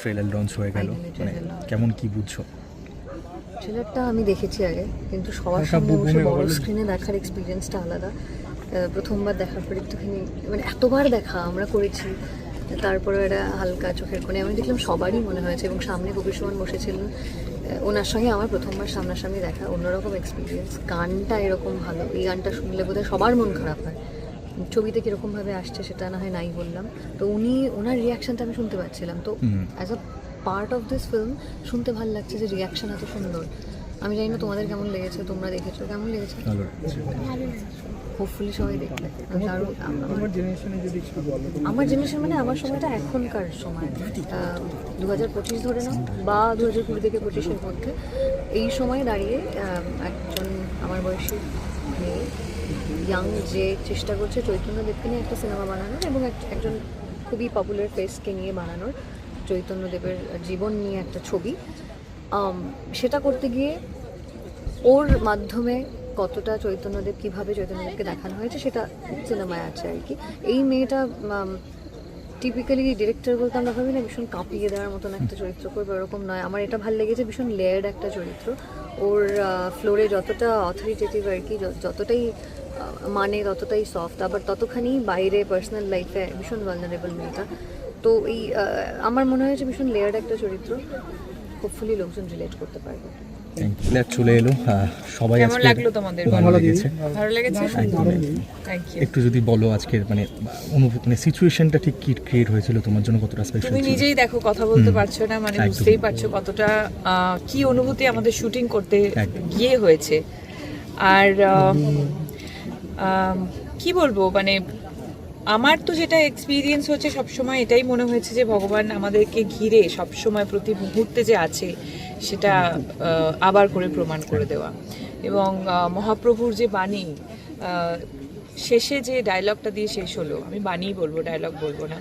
Trailer launch হয়ে গেল। মানে কেমন কি বুঝছ? ট্রেলারটা আমি দেখেছি আগে কিন্তু সবার সামনে বসে বড় স্ক্রিনে দেখার এক্সপিরিয়েন্সটা আলাদা। প্রথমবার দেখার পর একটুখানি মানে এতবার দেখা আমরা করেছি। তারপরে এটা হালকা চোখের কোণে আমি দেখলাম সবারই মনে হয়েছে এবং সামনে কবির সুমন বসেছিলেন ওনার সঙ্গে আমার প্রথমবার সামনাসামনি দেখা অন্যরকম এক্সপিরিয়েন্স গানটা এরকম ভালো এই গানটা শুনলে বোধহয় সবার মন খারাপ হয়। ছবিতে কীরকমভাবে আসছে সেটা না হয় নাই বললাম। তো উনি ওনার রিয়াকশনটা আমি শুনতে পাচ্ছিলাম। তো as a part of this film শুনতে ভালো লাগছে যে রিয়াকশন এত সুন্দর। আমি জানি না তোমাদের কেমন লেগেছে তোমরা দেখেছ কেমন লেগেছে? হোপফুলি সবাই দেখবে। কারণ আমার- আমার জেনারেশনে যদি একটু বলো আমার জেনারেশন মানে আমার সময়টা এখনকার সময়। দু হাজার পঁচিশ ধরে নাও বা দু হাজার কুড়ি থেকে পঁচিশের মধ্যে। এই সময় দাঁড়িয়ে একজন আমার বয়সী মেয়ে ইয়াং যে চেষ্টা করছে চৈতন্যদেবকে নিয়ে একটা সিনেমা বানানোর এবং এক- একজন খুবই পপুলার ফেসকে নিয়ে বানানোর চৈতন্যদেবের জীবন নিয়ে একটা ছবি। সেটা করতে গিয়ে ওর মাধ্যমে কতটা চৈতন্যদেব কীভাবে চৈতন্যদেবকে দেখানো হয়েছে সেটা সিনেমায় আছে আর কি। এই মেয়েটা টিপিক্যালি ডিরেক্টর বলতে আমরা ভাবি না, ভীষণ কাঁপিয়ে দেওয়ার মতন একটা চরিত্র করবে ওরকম নয়। আমার এটা ভালো লেগেছে, ভীষণ লেয়ার্ড একটা চরিত্র। ওর ফ্লোরে যতটা অথরিটেটিভ আর কি যতটাই মানে ততটাই সফট আবার ততখানি বাইরে পার্সোনাল লাইফে ভীষণ ভালনারেবল মেয়েটা তো এই আমার মনে হয়েছে ভীষণ লেয়ার্ড একটা চরিত্র হোপফুলি লোকজন রিলেট করতে পারবে চলে এলো। আহ, সবাই কেমন লাগল তোমাদের? ভালো লেগেছে। ভালো লেগেছে? থ্যাংক ইউ একটু যদি বলো আজকের মানে অনুভূতি মানে সিচুয়েশনটা ঠিক কি ক্রিয়েট হয়েছিল তোমার জন্য কতটা স্পেশাল তুমি নিজেই দেখো কথা বলতে পারছ না মানে বুঝতেই পারছ কতটা কি অনুভূতি আমাদের শুটিং করতে গিয়ে হয়েছে। আর কি বলব? মানে আমার তো যেটা এক্সপিরিয়েন্স হচ্ছে, সবসময় এটাই মনে হয়েছে যে, ভগবান আমাদেরকে ঘিরে সবসময় প্রতি মুহূর্তে যে আছে, সেটা আবার করে প্রমাণ করে দেওয়া। এবং মহাপ্রভুর যে বাণী শেষে যে ডায়লগটা দিয়ে শেষ হলো, আমি বাণী বলব ডায়লগ বলব না।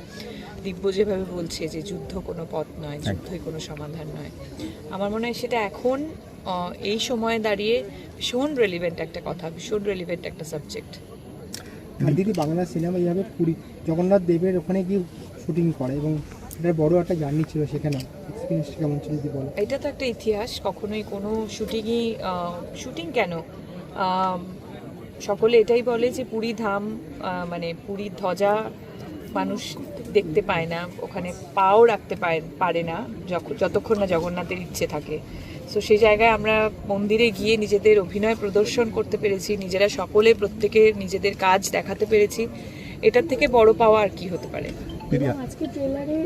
দিব্য যেভাবে বলছে যে যুদ্ধ কোনো পথ নয় যুদ্ধই কোনো সমাধান নয়। আমার মনে হয় সেটা এখন এই সময়ে দাঁড়িয়ে ভীষণ রেলিভেন্ট একটা কথা ভীষণ রেলিভেন্ট একটা সাবজেক্ট আর দিদি বাংলা সিনেমা এইভাবে পুরী জগন্নাথ দেবের ওখানে গিয়ে শুটিং করে এবং এটা বড় একটা জার্নি ছিল সেখানে। এক্সপিরিয়েন্স কেমন ছিল যদি বলো? এটা তো একটা ইতিহাস কখনোই কোনো শুটিংই শুটিং কেন? সকলে এটাই বলে যে পুরী ধাম মানে পুরীর ধ্বজা মানুষ দেখতে পায় না ওখানে পাও রাখতে পায় পারে না যখন যতক্ষণ না জগন্নাথের ইচ্ছে থাকে। সো সেই জায়গায় আমরা মন্দিরে গিয়ে নিজেদের অভিনয় প্রদর্শন করতে পেরেছি নিজেরা সকলে প্রত্যেকে নিজেদের কাজ দেখাতে পেরেছি। এটার থেকে বড় পাওয়া আর কি হতে পারে? আজকে ট্রেলারে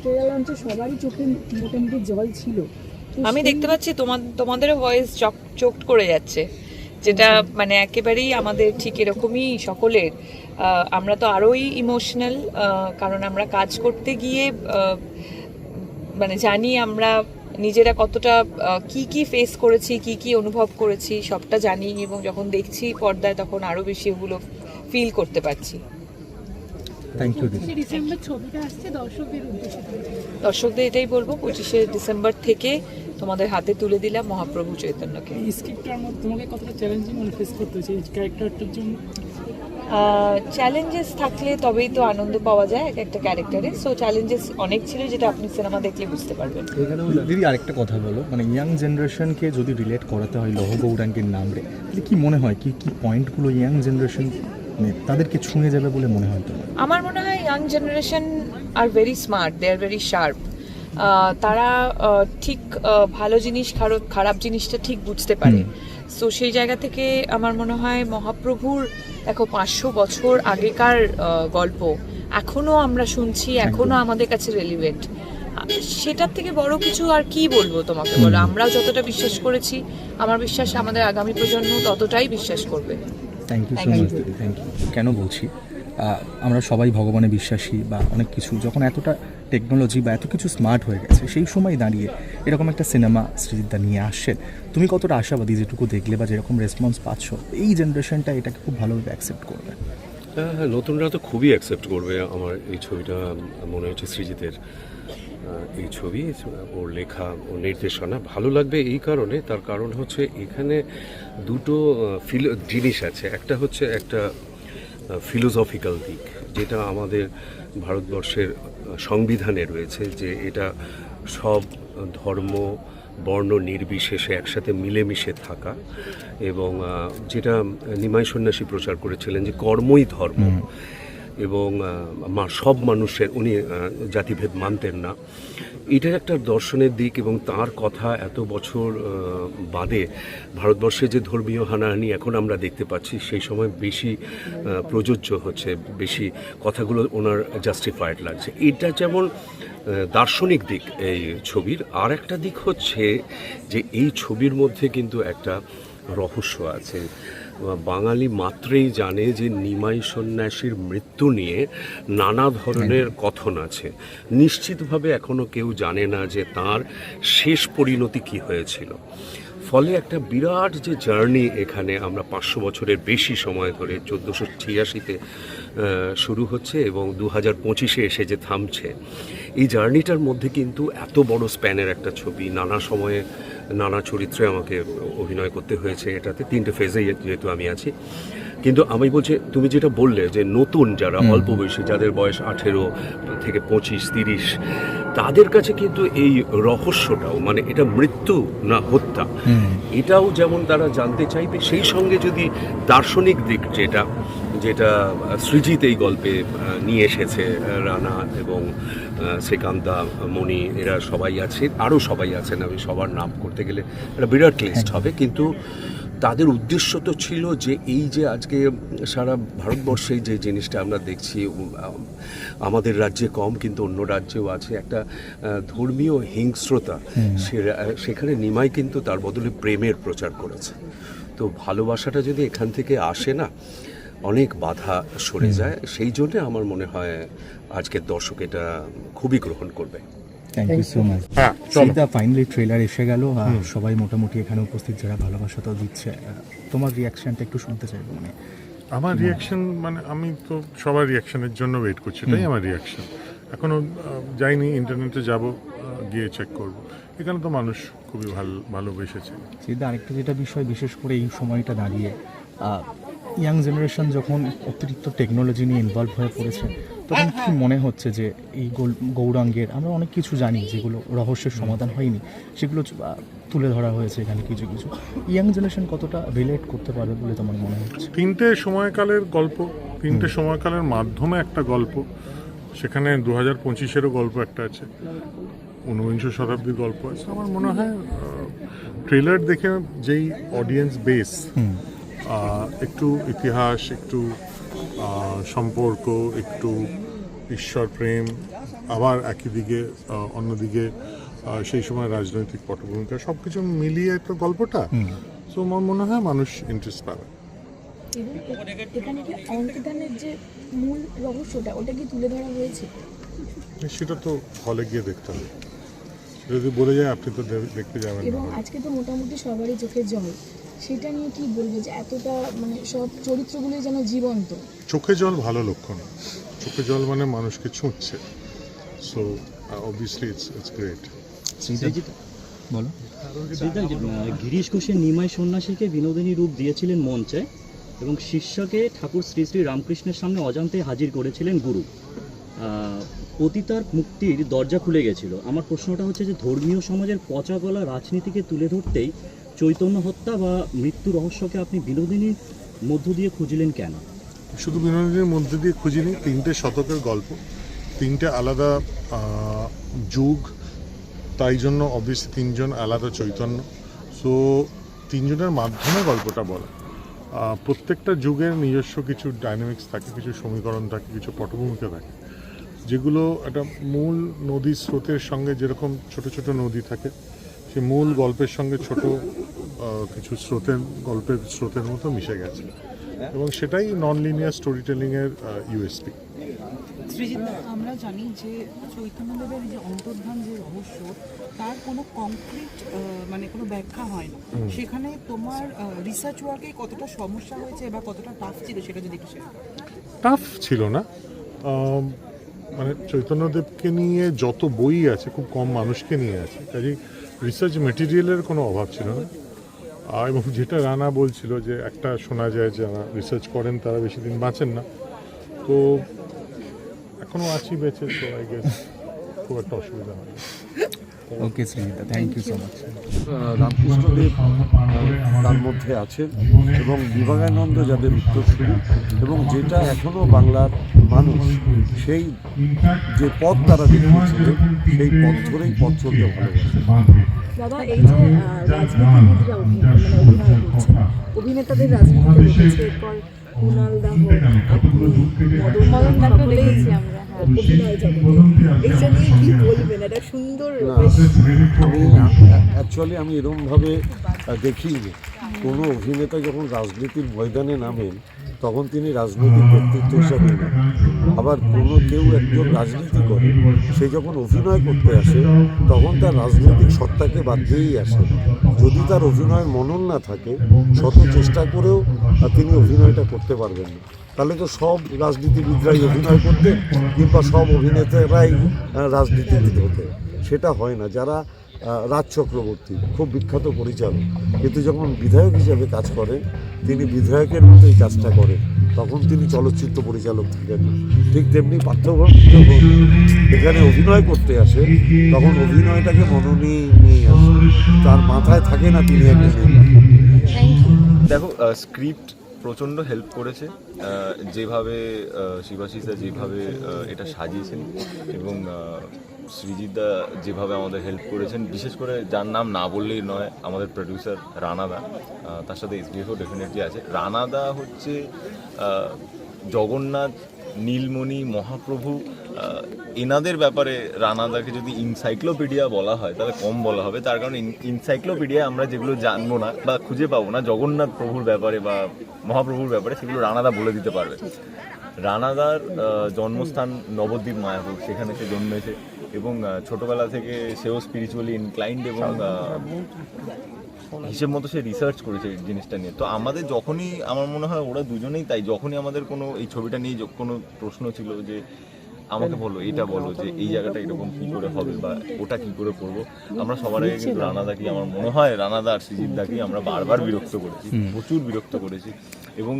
ট্রেলার লঞ্চে সবারই চোখে মোটামুটি জল ছিল। আমি দেখতে পাচ্ছি তোমার তোমাদেরও ভয়েস চোখ করে যাচ্ছে। যেটা মানে একেবারেই আমাদের ঠিক এরকমই সকলের। আমরা তো আরোই ইমোশনাল কারণ আমরা কাজ করতে গিয়ে মানে জানি আমরা নিজেরা কতটা কি কি ফেস করেছি কি কি অনুভব করেছি সবটা জানি এবং যখন দেখছি পর্দায় তখন আরও বেশি ওগুলো ফিল করতে পারছি। থ্যাংক ইউ ডিসেম্বর ছবিটা আসছে দর্শকদের দর্শকদের এটাই বলব পঁচিশে ডিসেম্বর থেকে তোমাদের হাতে তুলে দিলাম মহাপ্রভু চৈতন্যকে। এই স্ক্রিপ্টটার মধ্যে তোমাকে কতটা চ্যালেঞ্জিং মনে ফেস করতে হয়েছে? এই ক্যারেক্টারটার জন্য? চ্যালেঞ্জেস থাকলে তবেই তো আনন্দ পাওয়া যায় এক একটা ক্যারেক্টারে সো চ্যালেঞ্জেস অনেক ছিল যেটা আপনি সিনেমা দেখলে বুঝতে পারবেন। দিদি আরেকটা কথা বলো। মানে ইয়াং জেনারেশনকে যদি রিলেট করাতে হয় লৌহ গৌরাঙ্গের নাম রে তাহলে কি মনে হয়? কি কি পয়েন্টগুলো ইয়াং জেনারেশন মানে তাদেরকে ছুঁয়ে যাবে বলে মনে হয় তোমার? আমার মনে হয় young generation are very smart they are very sharp তারা ঠিক ভালো জিনিস খারাপ খারাপ জিনিসটা ঠিক বুঝতে পারে। সো সেই জায়গা থেকে আমার মনে হয় মহাপ্রভুর দেখো পাঁচশো বছর আগেকার গল্প এখনও আমরা শুনছি এখনও আমাদের কাছে রেলিভেন্ট সেটার থেকে বড় কিছু আর কি বলব তোমাকে বলো? আমরাও যতটা বিশ্বাস করেছি আমার বিশ্বাস আমাদের আগামী প্রজন্ম ততটাই বিশ্বাস করবে। Thank you so Thank much দিদি থ্যাংক ইউ কেন বলছি? আমরা সবাই ভগবানে বিশ্বাসী বা অনেক কিছু যখন এতটা টেকনোলজি বা এত কিছু স্মার্ট হয়ে গেছে, সেই সময় দাঁড়িয়ে এরকম একটা সিনেমা সৃজিতদা নিয়ে আসছেন তুমি কতটা আশাবাদী যেটুকু দেখলে বা যেরকম রেসপন্স পাচ্ছ, এই জেনারেশনটা এটাকে খুব ভালোভাবে অ্যাকসেপ্ট করবে? হ্যাঁ হ্যাঁ নতুনরা তো খুবই অ্যাকসেপ্ট করবে আমার এই ছবিটা, মনে হচ্ছে সৃজিতের এই ছবি, ওর লেখা ও নির্দেশনা ভালো লাগবে এই কারণে, তার কারণ হচ্ছে এখানে দুটো ফিল জিনিস আছে। একটা হচ্ছে একটা ফিলোসফিক্যাল দিক, যেটা আমাদের ভারতবর্ষের সংবিধানে রয়েছে যে এটা সব ধর্ম, বর্ণ নির্বিশেষে একসাথে মিলেমিশে থাকা এবং যেটা নিমাই সন্ন্যাসী প্রচার করেছিলেন যে কর্মই ধর্ম। এবং সব মানুষের, উনি জাতিভেদ মানতেন না। এটার একটা দর্শনের দিক এবং তার কথা এত বছর বাদে ভারতবর্ষে যে ধর্মীয় হানাহানি এখন আমরা দেখতে পাচ্ছি, সেই সময় বেশি প্রযোজ্য হচ্ছে, বেশি কথাগুলো ওনার জাস্টিফাইড লাগছে। এটা যেমন দার্শনিক দিক এই ছবির আর একটা দিক হচ্ছে যে এই ছবির মধ্যে কিন্তু একটা রহস্য আছে। বাঙালি মাত্রেই জানে যে নিমাই সন্ন্যাসীর মৃত্যু নিয়ে নানা ধরনের কথন আছে। নিশ্চিতভাবে এখনও কেউ জানে না যে তার শেষ পরিণতি কি হয়েছিল। ফলে একটা বিরাট যে জার্নি এখানে আমরা পাঁচশো বছরের বেশি সময় ধরে চোদ্দোশো ছিয়াশিতে শুরু হচ্ছে এবং দু হাজার পঁচিশে এসে যে থামছে। এই জার্নিটার মধ্যে কিন্তু এত বড় স্প্যানের একটা ছবি নানা সময়ে নানা চরিত্রে আমাকে অভিনয় করতে হয়েছে এটাতে তিনটে ফেজে যেহেতু আমি আছি। কিন্তু আমি বলছি তুমি যেটা বললে যে নতুন যারা অল্প বয়সী যাদের বয়স আঠেরো থেকে পঁচিশ তিরিশ তাদের কাছে কিন্তু এই রহস্যটাও মানে এটা মৃত্যু না হত্যা এটাও যেমন তারা জানতে চাইবে সেই সঙ্গে যদি দার্শনিক দিক যেটা যেটা সৃজিত এই গল্পে নিয়ে এসেছে রানা এবং শ্রীকান্তা মণি এরা সবাই আছে আরও সবাই আছেন আমি সবার নাম করতে গেলে একটা বিরাট লিস্ট হবে কিন্তু তাদের উদ্দেশ্য তো ছিল যে এই যে আজকে সারা ভারতবর্ষে যে জিনিসটা আমরা দেখছি আমাদের রাজ্যে কম কিন্তু অন্য রাজ্যেও আছে একটা ধর্মীয় হিংস্রতা। সেখানে নিমাই কিন্তু তার বদলে প্রেমের প্রচার করেছে। তো ভালোবাসাটা যদি এখান থেকে আসে না অনেক বাধা সরে যায়। সেই জন্য আমার মনে হয় আজকের দর্শক এটা খুবই গ্রহণ করবে। থ্যাংক ইউ সো মাচ হ্যাঁ সেইটা ফাইনালি ট্রেলার এসে গেল। আর সবাই মোটামুটি এখানে উপস্থিত যারা ভালোবাসা তো দিচ্ছে তোমার রিয়াকশনটা একটু শুনতে চাইব মানে। আমার রিয়াকশন মানে আমি তো সবার রিয়াকশনের জন্য ওয়েট করছি এটাই আমার রিয়াকশন এখনও যাইনি ইন্টারনেটে যাব গিয়ে চেক করব। এখানে তো মানুষ খুবই ভালো ভালোবেসেছে। সেইটা আরেকটা যেটা বিষয় বিশেষ করে এই সময়টা দাঁড়িয়ে ইয়াং জেনারেশন যখন অতিরিক্ত টেকনোলজি নিয়ে ইনভলভ হয়ে পড়েছে তখন কি মনে হচ্ছে যে এই গৌরাঙ্গের আমরা অনেক কিছু জানি যেগুলো রহস্যের সমাধান হয়নি সেগুলো তুলে ধরা হয়েছে এখানে কিছু কিছু। ইয়াং জেনারেশন কতটা রিলেট করতে পারবে বলে তোমার মনে হচ্ছে? তিনটে সময়কালের গল্প তিনটে সময়কালের মাধ্যমে একটা গল্প সেখানে দু হাজার পঁচিশেরও গল্প একটা আছে ঊনবিংশ শতাব্দীর গল্প আছে। আমার মনে হয় ট্রেলার দেখে যেই অডিয়েন্স বেস একটু ইতিহাস একটু সম্পর্ক একটু ঈশ্বর প্রেম আবার একই দিকে অন্যদিকে সেই সময় রাজনৈতিক পটভূমিকা সব কিছু মিলিয়ে তো গল্পটা। তো আমার মনে হয় মানুষ ইন্টারেস্ট পাবে। এখানে কি অঙ্কদানের যে মূল রহস্যটা ওটা কি তুলে ধরা হয়েছে? সেটা তো হলে গিয়ে দেখতে হবে। যদি বলে যায় আপনি তো দেখতে যাবেন এবং আজকে তো মোটামুটি সবারই চোখে জল। সেটা নিয়ে কি বলবে যে এতটা মানে সব চরিত্রগুলোই যেন জীবন্ত। চোখে জল ভালো লক্ষণ। চোখে জল মানে মানুষকে ছুঁচ্ছে। So obviously it's it's great বলো। শ্রীদান, গিরিশ ঘোষের নিমাই সন্ন্যাসীকে বিনোদিনী রূপ দিয়েছিলেন মঞ্চে এবং শিষ্যকে ঠাকুর শ্রী শ্রী রামকৃষ্ণের সামনে অজান্তে হাজির করেছিলেন গুরু। আহ, পতিতার মুক্তির দরজা খুলে গেছিল। আমার প্রশ্নটা হচ্ছে যে, ধর্মীয় সমাজের পচা গলা রাজনীতিকে তুলে ধরতেই চৈতন্য হত্যা বা মৃত্যু রহস্যকে আপনি বিনোদিনীর মধ্য দিয়ে খুঁজলেন কেন? শুধু বিনোদিনীর মধ্যে দিয়ে খুঁজিনি, তিনটে শতকের গল্প, তিনটে আলাদা যুগ, তাই জন্য অবভিয়াসলি তিনজন আলাদা চৈতন্য। সো তিনজনের মাধ্যমে গল্পটা বলা। প্রত্যেকটা যুগের নিজস্ব কিছু ডাইনামিক্স থাকে, কিছু সমীকরণ থাকে, কিছু পটভূমিকা থাকে। যেগুলো একটা মূল নদীর স্রোতের সঙ্গে যেরকম ছোট ছোট নদী থাকে সে মূল গল্পের সঙ্গে ছোট কিছু স্রোতের গল্পের স্রোতের মতো মিশে গেছে। এবং সেটাই নন লিনিয়ার স্টোরি টেলিংয়ের ইউএসপি আমরা জানি যে চৈতন্যদেবের যে অন্তর্ধান যে রহস্য তার কোনো কংক্রিট মানে কোনো ব্যাখ্যা হয় না। সেখানে তোমার রিসার্চ ওয়ার্কে কতটা সমস্যা হয়েছে বা কতটা টাফ ছিল সেটা যদি একটু টাফ ছিল না। মানে চৈতন্যদেবকে নিয়ে যত বই আছে, খুব কম মানুষকে নিয়ে আছে। কাজেই রিসার্চ মেটেরিয়ালের কোনো অভাব ছিল না। আর এবং যেটা রানা বলছিল যে একটা শোনা যায় যারা রিসার্চ করেন তারা বেশি দিন বাঁচেন না। তো এখনও আছি বেঁচে, তো আই গেস খুব একটা অসুবিধা হয়। Okay Srijita thank you so much Ramakrishnadev তার মধ্যে আছেন এবং বিবেকানন্দ যাদের উত্তরসূরি এবং যেটা এখনও বাংলার মানুষ সেই যে পথ তারা দেখিয়েছিলেন সেই পথ ধরেই পথ চলতে ভালোবাসে দাদা এই যে রাজনীতিবিদরা মানে অভিনয় করছেন অভিনেতাদের রাজনীতিতে এরপর কুণাল দাহ আপনি মদন দাকে দেখেছি আমরা। এইটা নিয়ে কি বলবেন? একটা সুন্দর আমি অ্যাকচুয়ালি আমি এরমভাবে দেখিনি কোনো অভিনেতা যখন রাজনীতির ময়দানে নামেন তখন তিনি রাজনৈতিক ব্যক্তিত্ব হিসাবে আবার কোনো কেউ একজন রাজনীতি করে সে যখন অভিনয় করতে আসে তখন তার রাজনৈতিক সত্তাকে বাদ দিয়েই আসে। যদি তার অভিনয়ের মনন না থাকে শত চেষ্টা করেও তিনি অভিনয়টা করতে পারবেন না। তাহলে তো সব রাজনীতিবিদরাই অভিনয় করতেন কিংবা সব অভিনেতারাই রাজনীতিবিদ হতেন সেটা হয় না। যারা রাজ চক্রবর্তী খুব বিখ্যাত পরিচালক কিন্তু যখন বিধায়ক হিসেবে কাজ করেন তিনি বিধায়কের মতোই কাজটা করেন তখন তিনি চলচ্চিত্র পরিচালক থাকেন না। ঠিক তেমনি পার্থভূমি যখন এখানে অভিনয় করতে আসে তখন অভিনয়টাকে মননীয় নিয়ে আসে। তার মাথায় থাকে না তিনি একজন দেখো স্ক্রিপ্ট প্রচণ্ড হেল্প করেছে। যেভাবে শিবাশিসা যেভাবে এটা সাজিয়েছেন এবং সৃজিতদা যেভাবে আমাদের হেল্প করেছেন, বিশেষ করে যার নাম না বললেই নয়, আমাদের প্রডিউসার রানাদা তার সাথে এসবিএফও ডেফিনেটলি আছে। রানাদা হচ্ছে জগন্নাথ নীলমণি, মহাপ্রভু এনাদের ব্যাপারে রানাদাকে যদি ইনসাইক্লোপিডিয়া বলা হয়, তাহলে কম বলা হবে। তার কারণ ইনসাইক্লোপিডিয়া আমরা যেগুলো জানব না বা খুঁজে পাবো না, জগন্নাথ প্রভুর ব্যাপারে বা মহাপ্রভুর ব্যাপারে, সেগুলো রানাদা বলে দিতে পারবে। রানাদার জন্মস্থান নবদ্বীপ মায়াপুর, সেখানে সে জন্মেছে এবং ছোটবেলা থেকে সেও স্পিরিচুয়ালি ইনক্লাইন্ড এবং হিসেব মতো সে রিসার্চ করেছে জিনিসটা নিয়ে। তো আমাদের যখনই, আমার মনে হয় ওরা দুজনেই তাই, যখনই আমাদের কোনো এই ছবিটা নিয়ে কোনো প্রশ্ন ছিল যে আমাকে বলো এটা বলো যে এই জায়গাটা এরকম কি করে হবে বা ওটা কি করে করব? আমরা সবার আগে কিন্তু রানাদাকে আমার মনে হয় রানাদা আর সৃজিতদাকে আমরা বারবার বিরক্ত করেছি প্রচুর বিরক্ত করেছি। এবং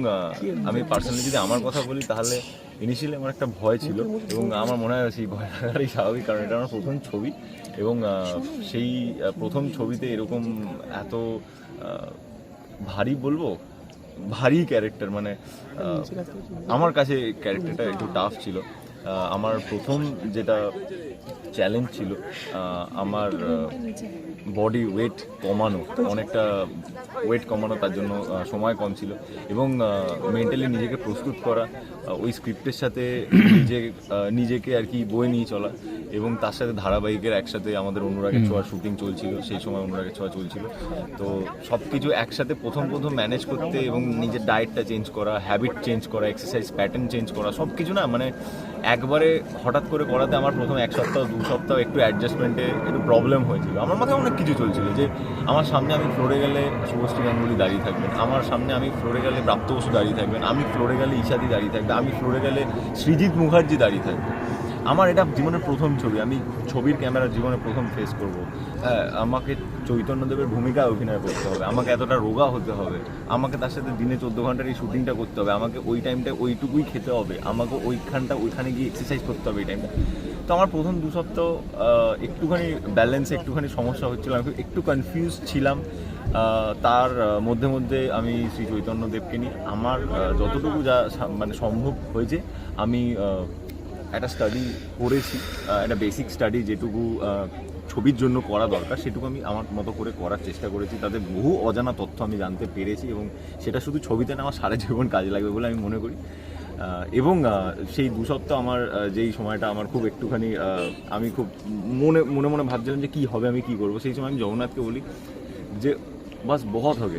আমি পার্সোনালি যদি আমার কথা বলি তাহলে ইনিশিয়ালি আমার একটা ভয় ছিল এবং আমার মনে হয় সেই ভয় থাকারই স্বাভাবিক কারণ এটা আমার প্রথম ছবি। এবং সেই প্রথম ছবিতে এরকম এত ভারী বলব ভারী ক্যারেক্টার মানে আমার কাছে ক্যারেক্টারটা একটু টাফ ছিল। আমার প্রথম যেটা চ্যালেঞ্জ ছিল আমার বডি ওয়েট কমানো অনেকটা ওয়েট কমানো তার জন্য সময় কম ছিল এবং মেন্টালি নিজেকে প্রস্তুত করা ওই স্ক্রিপ্টের সাথে নিজে নিজেকে আর কি বয়ে নিয়ে চলা এবং তার সাথে ধারাবাহিকের একসাথে আমাদের অনুরাগের ছোঁয়া শুটিং চলছিল সেই সময় অনুরাগের ছোঁয়া চলছিল। তো সব কিছু একসাথে প্রথম প্রথম ম্যানেজ করতে এবং নিজের ডায়েটটা চেঞ্জ করা হ্যাবিট চেঞ্জ করা এক্সারসাইজ প্যাটার্ন চেঞ্জ করা সব কিছু না মানে একবারে হঠাৎ করে করাতে আমার প্রথম এক সপ্তাহ, দু সপ্তাহ একটু অ্যাডজাস্টমেন্টে একটু প্রবলেম হয়েছিল। আমার মাথায় অনেক কিছু চলছিল যে, আমার সামনে আমি ফ্লোরে গেলে শুভশ্রী গাঙ্গুলি দাঁড়িয়ে থাকবেন, আমার সামনে আমি ফ্লোরে গেলে প্রাপ্ত বসু দাঁড়িয়ে থাকবেন, আমি ফ্লোরে গেলে ঈশাদি দাঁড়িয়ে থাকবে, আমি ফ্লোরে গেলে সৃজিৎ মুখার্জি দাঁড়িয়ে থাকবে। আমার এটা জীবনের প্রথম ছবি। আমি ছবির ক্যামেরা জীবনে প্রথম ফেস করব। হ্যাঁ আমাকে চৈতন্যদেবের ভূমিকায় অভিনয় করতে হবে। আমাকে এতটা রোগা হতে হবে। আমাকে তার সাথে দিনে চোদ্দ ঘণ্টার এই শুটিংটা করতে হবে। আমাকে ওই টাইমটা ওইটুকুই খেতে হবে। আমাকে ওইখানটা, ওইখানে গিয়ে এক্সারসাইজ করতে হবে এই টাইমটা তো আমার প্রথম দু সপ্তাহ একটুখানি ব্যালেন্সে একটুখানি সমস্যা হচ্ছিল। আমি একটু কনফিউজ ছিলাম। তার মধ্যে মধ্যে আমি শ্রী চৈতন্যদেবকে নিয়ে, আমার যতটুকু যা মানে সম্ভব হয়েছে, আমি একটা স্টাডি করেছি একটা বেসিক স্টাডি যেটুকু ছবির জন্য করা দরকার, সেটুকু আমি আমার মতো করে করার চেষ্টা করেছি। তাদের বহু অজানা তথ্য আমি জানতে পেরেছি এবং সেটা শুধু ছবিতে না, আমার সারা জীবন কাজে লাগবে বলে আমি মনে করি। এবং সেই দু সপ্তাহ আমার যেই সময়টা আমার খুব একটুখানি আমি খুব মনে মনে মনে ভাবছিলাম যে কী হবে, আমি কী করব। সেই সময় আমি জগন্নাথকে বলি যে, বাস বহৎ হবে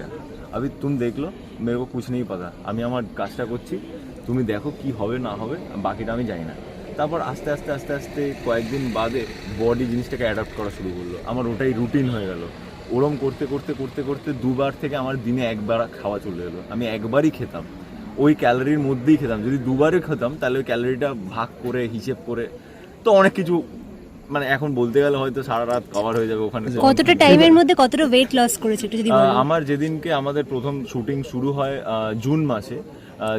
আমি তুমি দেখল, মেরে কুছ নেই পাতা। আমি আমার কাজটা করছি। তুমি দেখো কি হবে, না হবে, বাকিটা আমি জানি না। তারপর আস্তে আস্তে আস্তে আস্তে কয়েকদিন বাদে বডি জিনিসটাকে অ্যাডাপ্ট করা শুরু করল। আমার ওটাই রুটিন হয়ে গেল। ওরম করতে করতে করতে করতে দুবার থেকে আমার দিনে একবার খাওয়া চলে এলো। আমি একবারই খেতাম। ওই ক্যালোরির মধ্যেই খেতাম। যদি দুবারই খেতাম তাহলে ওই ক্যালোরিটা ভাগ করে হিসেব করে তো অনেক কিছু মানে এখন বলতে গেলে হয়তো সারা রাত কভার হয়ে যাবে ওখানে। কতটা টাইমের মধ্যে কতটা ওয়েট লস করেছে একটু যদি আমার যেদিনকে আমাদের প্রথম শুটিং শুরু হয় জুন মাসে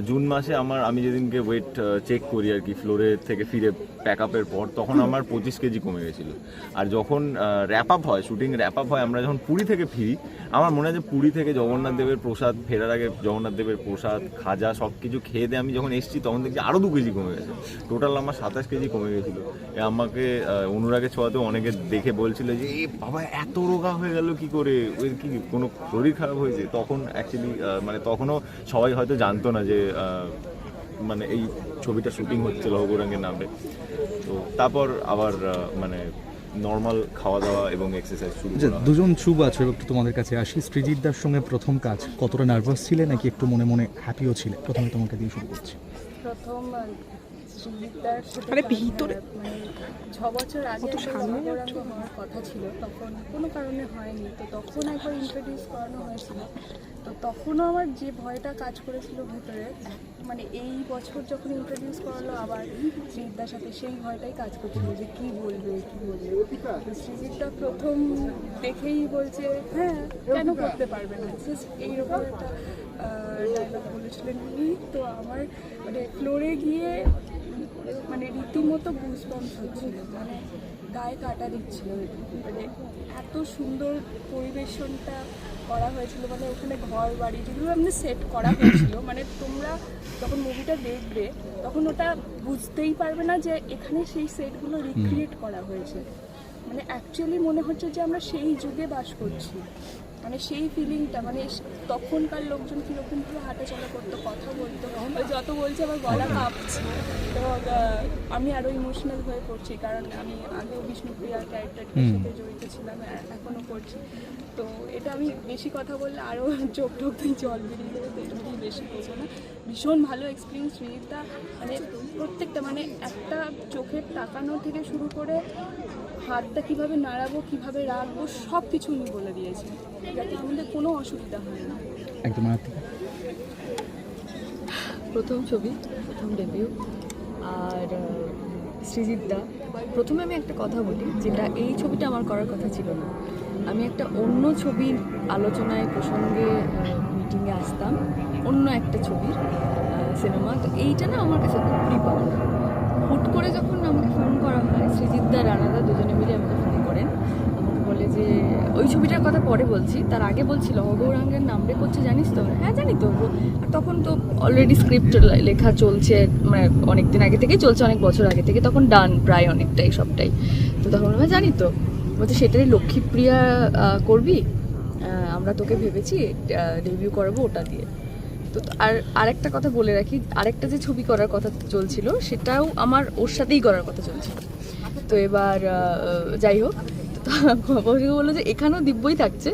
জুন মাসে আমার, আমি যেদিনকে ওয়েট চেক করি আর কি ফ্লোরে থেকে ফিরে প্যাক আপের পর, তখন আমার পঁচিশ কেজি কমে গেছিল। আর যখন র্যাপ আপ হয় শুটিং র্যাপ আপ হয়, আমরা যখন পুরী থেকে ফিরি, আমার মনে হয় যে পুরী থেকে জগন্নাথ দেবের প্রসাদ, ফেরার আগে জগন্নাথ দেবের প্রসাদ, খাজা সব কিছু খেয়ে দিয়ে আমি যখন এসেছি, তখন দেখছি আরও দু কেজি কমে গেছে। টোটাল আমার সাতাশ কেজি কমে গেছিল। এ আমাকে অনুরাগের ছোঁয়াতেও অনেকে দেখে বলছিল যে, এ বাবা, এত রোগা হয়ে গেল কি করে? ওই কি, কোনো শরীর খারাপ হয়েছে? তখন অ্যাকচুয়ালি মানে তখনও সবাই হয়তো জানতো না যে আহ, মানে এই ছবিটা শুটিং হচ্ছে লহগুরাঙ্গের নামে। তো তারপর আবার মানে নর্মাল খাওয়া দাওয়া এবং এক্সারসাইজ শুরু যে। দুজন শুভ আছে একটু তোমাদের কাছে আসি। সৃজিতদার সঙ্গে প্রথম কাজ কতটা নার্ভাস ছিলে নাকি একটু মনে মনে হ্যাপিও ছিলে? প্রথমে তোমাকে দিয়ে শুরু করছি। প্রথম সঙ্গীতটার সাথে ভিতরে। মানে ছ বছর আগে গৌরাঙ্গ হওয়ার কথা ছিল তখন কোনো কারণে হয়নি। তো তখন একবার ইন্ট্রোডিউস করানো হয়েছিল। তো তখনও আমার যে ভয়টা কাজ করেছিল ভিতরে মানে এই বছর যখন ইন্ট্রোডিউস করালো আবার শ্রীজিৎদার সাথে সেই ভয়টাই কাজ করছিল যে কি বলবে কি বলবে। তো শ্রীজিৎটা প্রথম দেখেই বলছে হ্যাঁ কেন করতে পারবে না? জাস্ট এইরকম একটা ডায়লগ বলেছিলেন উনি। তো আমার মানে ফ্লোরে গিয়ে মানে রীতিমতো গুজবাম্স হচ্ছিল মানে গায়ে কাটা দিচ্ছিল মানে এত সুন্দর পরিবেশনটা করা হয়েছিল মানে ওখানে ঘর বাড়ি যেগুলো এমনি সেট করা হয়েছিল মানে তোমরা যখন মুভিটা দেখবে তখন ওটা বুঝতেই পারবে না যে এখানে সেই সেটগুলো রিক্রিয়েট করা হয়েছে। মানে অ্যাকচুয়ালি মনে হচ্ছে যে আমরা সেই যুগে বাস করছি। মানে সেই ফিলিংটা মানে তখনকার লোকজন কীরকম করে হাঁটা চলা করতো কথা বলতো যত বলছে আমার গলা কাঁপছে। এবং আমি আরও ইমোশনাল হয়ে পড়ছি কারণ আমি আগেও বিষ্ণুপ্রিয়ার ক্যারেক্টারটার সাথে জড়িত ছিলাম এখনও করছি। তো এটা আমি বেশি কথা বললে আরও চোখ টোক দিয়ে জল বেরিয়ে যাবে তো বেশি বলব না। ভীষণ ভালো এক্সপিরিয়েন্স সুজিতা মানে প্রত্যেকটা মানে একটা চোখের তাকানো থেকে শুরু করে হাতটা কীভাবে নাড়াবো কীভাবে রাখব সব কিছু উনি বলে দিয়েছেন যাতে আমাদের কোনো অসুবিধা হয় না। একদম প্রথম ছবি প্রথম ডেবিউ আর আহ, সৃজিতদা প্রথমে আমি একটা কথা বলি যেটা এই ছবিটা আমার করার কথা ছিল না। আমি একটা অন্য ছবির আলোচনায় প্রসঙ্গে মিটিংয়ে আসতাম অন্য একটা ছবির সিনেমা তো এইটা না আমার কাছে খুব পাওয়া হুট করে যখন আমাকে ফোন করা হয় সৃজিতদা রানাদা দুজনে মিলে আমাকে ফোন করেন। আমাকে বলে যে ওই ছবিটার কথা পরে বলছি তার আগে বলছিল অগৌরাঙ্গের নাম রে করছে জানিস তো? হ্যাঁ জানি তো। আর তখন তো অলরেডি স্ক্রিপ্ট লেখা চলছে মানে অনেক দিন আগে থেকেই চলছে অনেক বছর আগে থেকে তখন ডান প্রায় অনেকটাই সবটাই। তো তখন বললাম, "হ্যাঁ, জানি তো। বলছে সেটাই লক্ষ্মীপ্রিয়া করবি? আমরা তোকে ভেবেছি ডেবিউ করাবো ওটা দিয়ে। তো আর আরেকটা কথা বলে রাখি আরেকটা যে ছবি করার কথা চলছিল সেটাও আমার ওর সাথেই করার কথা চলছিল। তো এবার যাই হোক বলল যে এখানেও দিব্যই থাকছে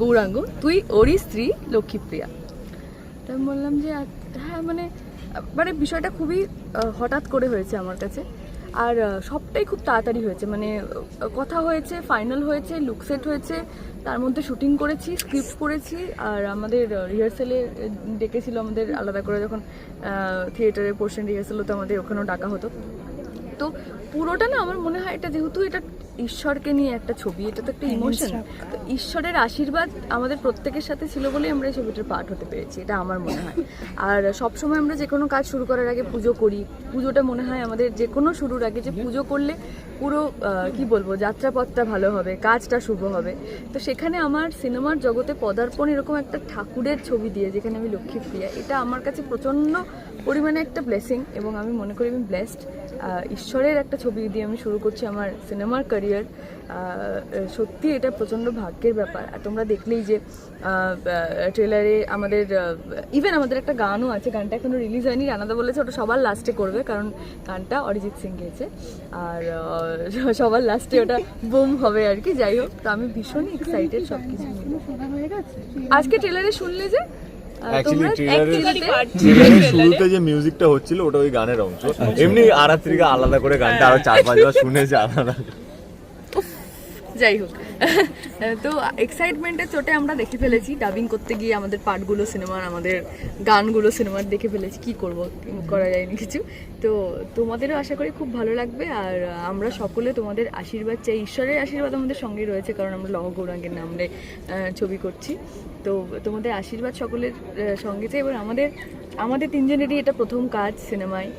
গৌরাঙ্গ। তুই ওরই স্ত্রী লক্ষ্মীপ্রিয়া। তো আমি বললাম যে হ্যাঁ মানে মানে বিষয়টা খুবই হঠাৎ করে হয়েছে আমার কাছে। আর সবটাই খুব তাড়াতাড়ি হয়েছে। মানে কথা হয়েছে ফাইনাল হয়েছে লুক সেট হয়েছে, তার মধ্যে শুটিং করেছি স্ক্রিপ্ট করেছি, আর আমাদের রিহার্সেলে ডেকেছিল আমাদের আলাদা করে যখন থিয়েটারের পোর্শন রিহার্সেল হতো, আমাদের ওখানেও ডাকা হতো। তো পুরোটা না আমার মনে হয় এটা যেহেতু এটা ঈশ্বরকে নিয়ে একটা ছবি এটা তো একটা ইমোশন তো ঈশ্বরের আশীর্বাদ আমাদের প্রত্যেকের সাথে ছিল বলেই আমরা এই ছবিটার পার্ট হতে পেরেছি এটা আমার মনে হয়। আর সবসময় আমরা যে কোনো কাজ শুরু করার আগে পুজো করি পুজোটা মনে হয় আমাদের যে কোনো শুরুর আগে যে পুজো করলে পুরো কি বলব যাত্রাপথটা ভালো হবে কাজটা শুভ হবে। তো সেখানে আমার সিনেমার জগতে পদার্পণ এরকম একটা ঠাকুরের ছবি দিয়ে যেখানে আমি লক্ষ্মী প্রিয়া এটা আমার কাছে প্রচণ্ড পরিমাণে একটা ব্লেসিং এবং আমি মনে করি আমি ব্লেসড ঈশ্বরের একটা ছবি দিয়ে আমি শুরু করছি আমার সিনেমার ক্যারিয়ার সত্যি এটা প্রচণ্ড ভাগ্যের ব্যাপার। আর তোমরা দেখলেই যে ট্রেলারে আমাদের ইভেন আমাদের একটা গানও আছে গানটা এখনও রিলিজ হয়নি রানাদা বলেছে ওটা সবার লাস্টে করবে কারণ গানটা অরিজিৎ সিং গেয়েছে। আর সবার লাস্টে ওটা বুম হবে আর কি যাই হোক তো আমি ভীষণই এক্সাইটেড সব কিছু আজকে ট্রেলারে শুনলে যে শুরুতে যে মিউজিকটা হচ্ছিল ওটা ওই গানের অংশ। এমনি আরাত্রিকা আলাদা করে গানটা আরও চার পাঁচবার শুনেছে আলাদা যাই হোক তো এক্সাইটমেন্টের চোটে আমরা দেখে ফেলেছি ডাবিং করতে গিয়ে আমাদের পার্টগুলো সিনেমার আমাদের গানগুলো সিনেমার দেখে ফেলেছি, কি করব, করা যায়নি কিছু। তো তোমাদেরও আশা করি খুব ভালো লাগবে, আর আমরা সকলে তোমাদের আশীর্বাদ চাই, ঈশ্বরের আশীর্বাদ আমাদের সঙ্গেই রয়েছে, কারণ আমরা লহ গৌরাঙ্গের নামে ছবি করছি। তো তোমাদের আশীর্বাদ সকলের সঙ্গে চাই এবং আমাদের আমাদের তিনজনেরই এটা প্রথম কাজ সিনেমায়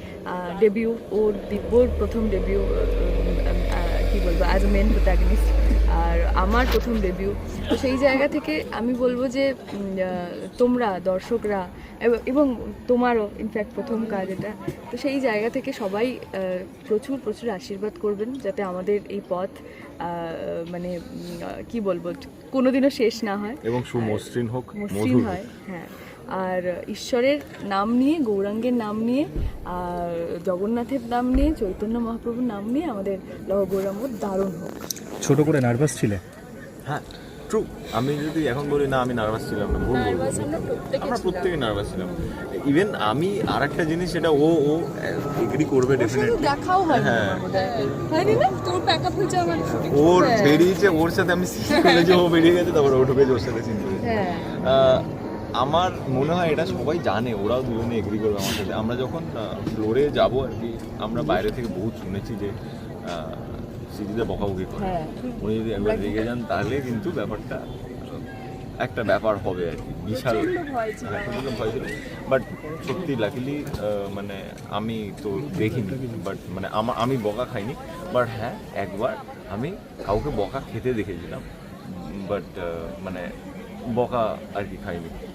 ডেবিউ ওর দিব্যর প্রথম ডেবিউ কি বলব অ্যাজ মেন প্রোটাগনিস্ট আর আমার প্রথম ডেবিউ তো সেই জায়গা থেকে আমি বলব যে তোমরা দর্শকরা এবং তোমারও ইনফ্যাক্ট প্রথম কাজ এটা। তো সেই জায়গা থেকে সবাই প্রচুর প্রচুর আশীর্বাদ করবেন যাতে আমাদের এই পথ মানে কি বলব কোনোদিনও শেষ না হয়। এবং সুমসৃণ হোক মসৃণ হয় হ্যাঁ। আর ঈশ্বরের নাম নিয়ে গৌরাঙ্গের নাম নিয়ে আর জগন্নাথের নাম নিয়ে চৈতন্য মহাপ্রভুর নাম নিয়ে আমাদের লহ গৌরাঙ্গ দারুণ হোক। ছোট করে নার্ভাস ছিলে? হ্যাঁ ট্রু আমি যদি এখন বলি না আমি নার্ভাস ছিলাম না ভুল বলব। আমরা প্রত্যেকে নার্ভাস ছিলাম। ইভেন আমি আর একটা জিনিস সেটা ও ও এগ্রি করবে ডেফিনেটলি দেখাও হয়। হ্যাঁ হয়নি না? তোর প্যাকআপ হয়েছে আমার। ওর বেরিয়েছে ওর সাথে আমি সিন করেছি ও বেরিয়ে গেছে তারপর ও ঢুকেছে ওর সাথে সিন হ্যাঁ। আমার মনে হয় এটা সবাই জানে ওরাও দুজনে এগ্রি করবে আমার সাথে। আমরা যখন ফ্লোরে যাব আর কি আমরা বাইরে থেকে বহুত শুনেছি যে সিরিজে বকাবকি করে। হ্যাঁ। উনি যদি একবার রেগে যান তাহলে কিন্তু ব্যাপারটা একটা ব্যাপার হবে আর কি বিশাল। হ্যাঁ, ভয় ছিল। বাট সত্যি লাকিলি মানে আমি তো দেখিনি বাট মানে আমা- আমি বকা খাইনি। বাট হ্যাঁ একবার আমি কাউকে বকা খেতে দেখেছিলাম বাট মানে বকা আর কি খাইনি। হ্যাঁ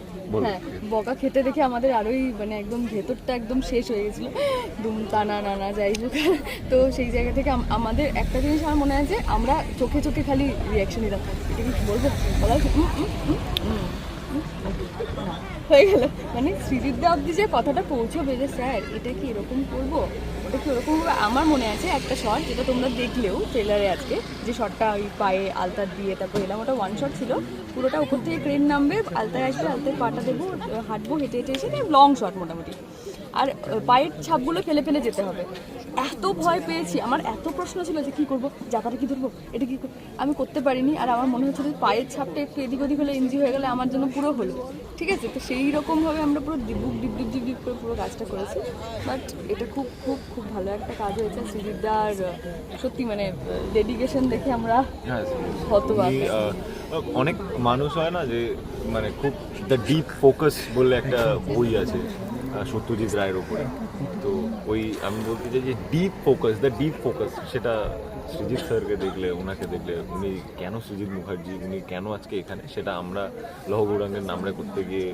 বকা খেতে দেখে আমাদের আরোই মানে একদম ভেতরটা একদম শেষ হয়ে গেছিল। দুম টানা নানা, যাই হোক। তো সেই জায়গা থেকে আমাদের একটা জিনিস আমার মনে আছে, আমরা চোখে চোখে খালি রিয়াকশন দিতাম এটা কি বলব? বলা হয়ে গেল। মানে শ্রীজিদ্দা অব্দি যে কথাটা পৌঁছবে যে, স্যার, এটা কি এরকম করব? ওটা কি ওরকম? আমার মনে আছে একটা শট যেটা তোমরা দেখলেও ট্রেলারে আজকে, যে শটটা ওই পায়ে আলতার দিয়ে তারপর এলাম, ওটা ওয়ান শট ছিল। পুরোটা উপর থেকে ক্রেন নামবে, আলতায় আসবে, আলতায় পাটা দেবো, হাঁটবো, হেঁটে হেঁটে এসে লং শট মোটামুটি। আর পায়ের ছাপগুলো ফেলে ফেলে যেতে হবে। এত ভয় পেয়েছি। আমার এত প্রশ্ন ছিল যে কি করব জায়গাটা কি ধরবো এটা কি আমি করতে পারিনি। আর আমার মনে হচ্ছে যে পায়ের ছাপটা একটু এদিক ওদিক হলে ইঞ্জি হয়ে গেলে আমার জন্য পুরো হলো। ঠিক আছে? তো সেই রকমভাবে আমরা পুরো ডিবুক ডিপ ডিপ ডিপ ডিপ করে পুরো কাজটা করেছি। বাট এটা খুব খুব খুব ভালো একটা কাজ হয়েছে। শ্রীজিদ্দার সত্যি মানে ডেডিকেশন দেখে আমরা হ্যাঁ হতবাক। অনেক মানুষ হয় না যে মানে খুব দ্য ডিপ ফোকাস বলে একটা বই আছে। সত্যজিৎ রায়ের ওপরে তো ওই আমি বলতে চাই যে deep focus the deep focus সেটা সৃজিৎ স্যারকে দেখলে, ওনাকে দেখলে, উনি কেন সৃজিৎ মুখার্জি, উনি কেন আজকে এখানে, সেটা আমরা লহ গৌরাঙ্গের নামরে করতে গিয়ে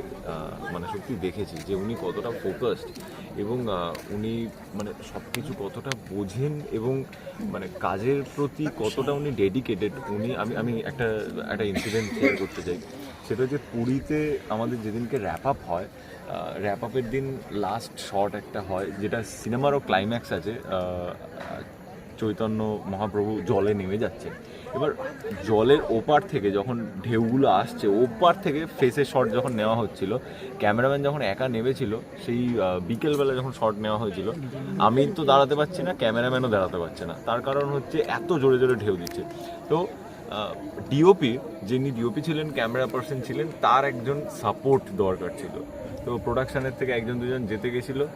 মানে সত্যি দেখেছি যে উনি কতটা ফোকাসড এবং উনি মানে সব কিছু কতটা বোঝেন এবং মানে কাজের প্রতি কতটা উনি ডেডিকেটেড উনি, আমি আমি একটা একটা ইনসিডেন্ট শেয়ার করতে চাই। সেটা হচ্ছে পুরীতে আমাদের যেদিনকে র্যাপ আপ হয় র্যাপ আপের দিন লাস্ট শট একটা হয়, যেটা সিনেমারও ক্লাইম্যাক্স আছে চৈতন্য মহাপ্রভু জলে নেমে যাচ্ছে। এবার জলের ওপার থেকে যখন ঢেউগুলো আসছে, ওপার থেকে ফেসের শট যখন নেওয়া হচ্ছিল ক্যামেরাম্যান যখন একা নেমেছিল, সেই বিকেলবেলা যখন শট নেওয়া হয়েছিল আমি তো দাঁড়াতে পারছি না ক্যামেরাম্যানও দাঁড়াতে পারছে না। তার কারণ হচ্ছে এত জোরে জোরে ঢেউ দিচ্ছে। তো ডিওপি যিনি ডিওপি ছিলেন ক্যামেরা পার্সন ছিলেন, তার একজন সাপোর্ট দরকার ছিল। তো প্রোডাকশানের থেকে একজন দুজন যেতে গেছিল।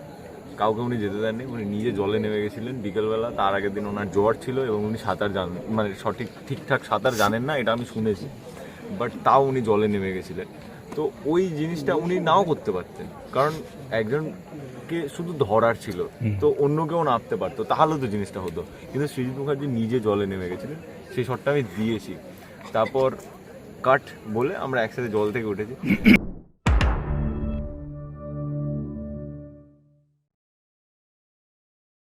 কাউকে উনি যেতে দেননি উনি নিজে জলে নেমে গেছিলেন বিকেলবেলা। তার আগের দিন ওনার জ্বর ছিল এবং উনি সাঁতার জান মানে সঠিক ঠিকঠাক সাঁতার জানেন না এটা আমি শুনেছি। বাট তাও উনি জলে নেমে গেছিলেন। তো ওই জিনিসটা উনি নাও করতে পারতেন। কারণ একজনকে শুধু ধরার ছিল। তো অন্য কেউ নামতে পারতো। তাহলে তো জিনিসটা হতো। কিন্তু সৃজিৎ মুখার্জি নিজে জলে নেমে গেছিলেন। সেই শটটা আমি দিয়েছি। তারপর কাট বলে আমরা একসাথে জল থেকে উঠেছি।